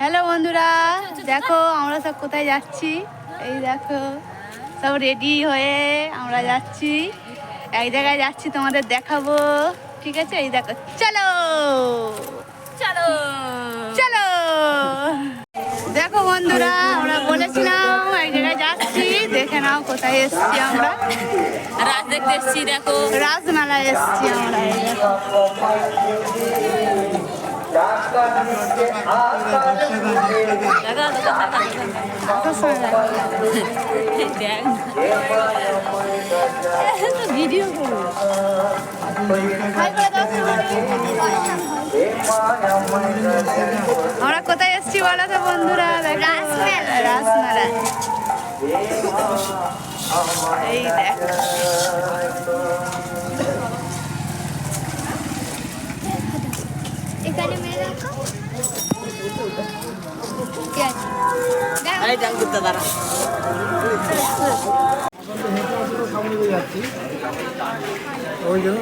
Hello বন্ধুরা। দেখো আমরা সব কোথায় যাচ্ছি? এই দেখো সব রেডি হয়ে আমরা যাচ্ছি। এক জায়গায় যাচ্ছি তোমাদের দেখাবো। ঠিক আছে? এই দেখো চলো! চলো! চলো! দেখো বন্ধুরা আমরা বলেছিলাম এক জায়গায় যাচ্ছি। দেখে নাও কোথায় এসছি আমরা। রাত দেখতে এসছি দেখো। রাজমেলায় এসছি আমরা। ভিডিও। আমরা কোথায় এসছি বলো তো বন্ধুরা? রাসমেলা এই দেখ। এখানে মেয়ে রাখো ওই জন্য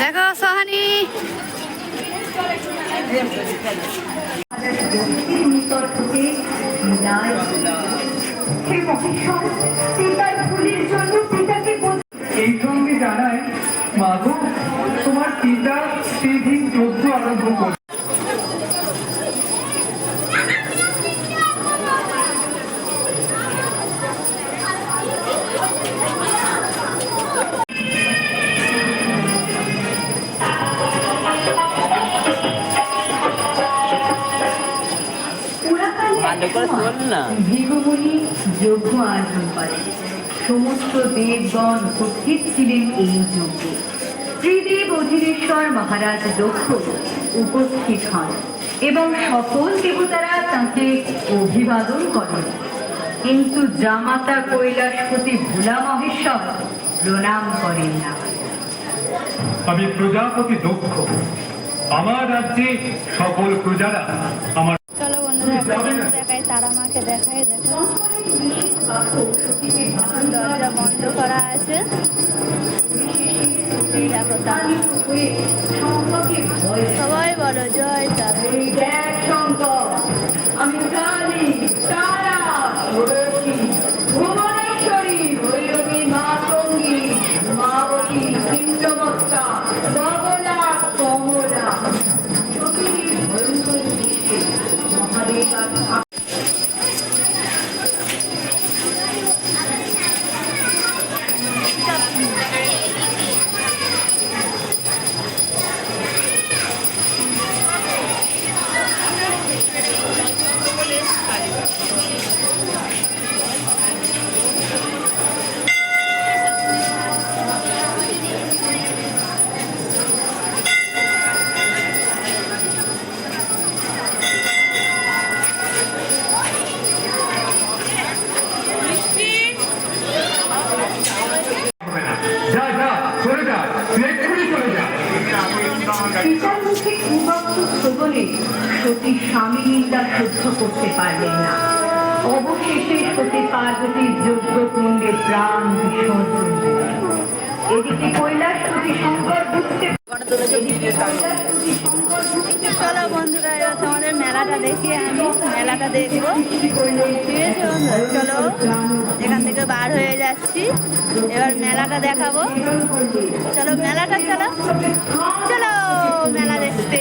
পিতাকে সোহানি। এই সঙ্গে জানায় মাধব তোমার পিতা সেদিন পুরাকালে ভৃগুমুনি যজ্ঞ আয়োজন করে। সমস্ত দেবগণ উপস্থিত ছিলেন এই যজ্ঞে। ত্রিদেব অধীরেশ্বর মহারাজ দক্ষ উপস্থিত হন এবং সকল দেবতারা তাকে অভিবাদন করেন। কিন্তু জামাতা কৈলাসপতি ভোলা মহেশ্বর প্রণাম করেন না। আমি প্রজাপতি দক্ষ। আমার রাজ্যে সকল প্রজারা আমার তারা মাকে দেখাই দেখো। দরজা বন্ধ করা আছে। সবাই বলো জয় তারা। 一个。পিতার মুখে কুবাক্য শ্রবণে সতী স্বামী নিন্দা সহ্য করতে পারলেন না অবশেষে সতী পার্বতীর যোগ্য কুণ্ডে প্রাণ দিলেন। এদিকে এদিকে কৈলাসপতি শঙ্কর বুঝতে চলো বন্ধুরা মেলাটা দেখি আমি মেলাটা দেখব। চলো, এখান থেকে বার হয়ে যাচ্ছি। এবার মেলাটা দেখাবো। চলো, মেলাটা চলো। চলো, মেলা দেখতে।